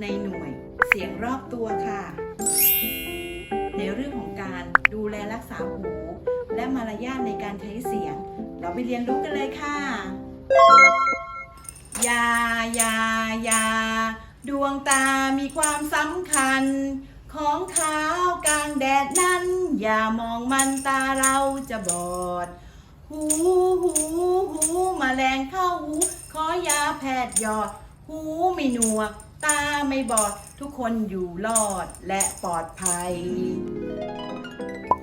ในหน่วยเสียงรอบตัวค่ะ ในเรื่องของการดูแลรักษาหู และมารยาทในการใช้เสียง เราไปเรียนรู้กันเลยค่ะยายายาดวงตามีความสำคัญ ของขาวกลางแดดนั้น อย่ามองมันตาเราจะบอด หูหูหูมาแมลงเข้าหู ขอยาแพทย์หยอด หูไม่หนวก ตาไม่บอดทุกคนอยู่รอดและปลอดภัย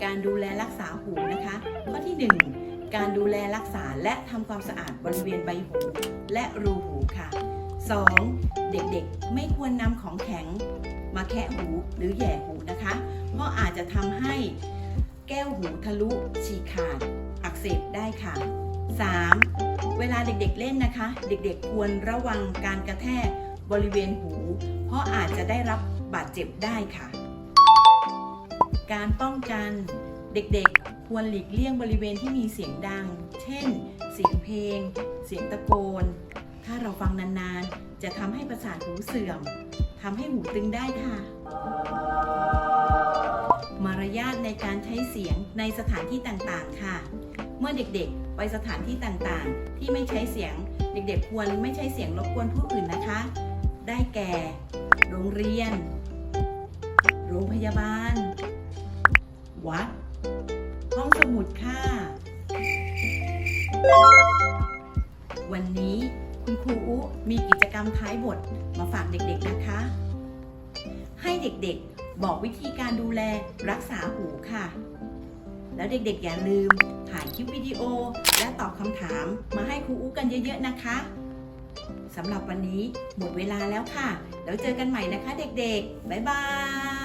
การดูแลรักษาหูนะคะ ข้อที่ 1 การดูแลรักษาและทำความสะอาดบริเวณใบหูและรูหูค่ะ 2. เด็กๆไม่ควรนำของแข็งมาแคะหูหรือแย่หูนะคะ เพราะอาจจะทำให้แก้วหูทะลุฉีกขาด อักเสบได้ค่ะ 3. เวลาเด็กๆเล่นนะคะ เด็กๆควรระวังการกระแทก บริเวณหู เพราะอาจจะได้รับบาดเจ็บได้ค่ะ การป้องกันเด็กๆ ควรหลีกเลี่ยงบริเวณที่มีเสียงดัง เช่น เสียงเพลง เสียงตะโกน ถ้าเราฟังนานๆ จะทำให้ประสาทหูเสื่อมทำให้หูตึงได้ค่ะ มารยาทในการใช้เสียงในสถานที่ต่างๆ ค่ะ เมื่อเด็กๆ ไปสถานที่ต่างๆ ที่ไม่ใช้เสียง เด็กๆ ควรไม่ใช้เสียงรบกวนผู้อื่นนะคะ ได้แก่ โรงเรียน โรงพยาบาล วัด ห้องสมุดค่ะ วันนี้คุณครูอุมีกิจกรรมท้ายบทมาฝากเด็กๆนะคะ ให้เด็กๆบอกวิธีการดูแลรักษาหูค่ะ แล้วเด็กๆอย่าลืมถ่ายคลิปวิดีโอและตอบคำถามมาให้ครูอุกันเยอะๆนะคะ สำหรับวันนี้หมดเวลาแล้วค่ะ แล้วเจอกันใหม่นะคะเด็กๆ บ๊ายบาย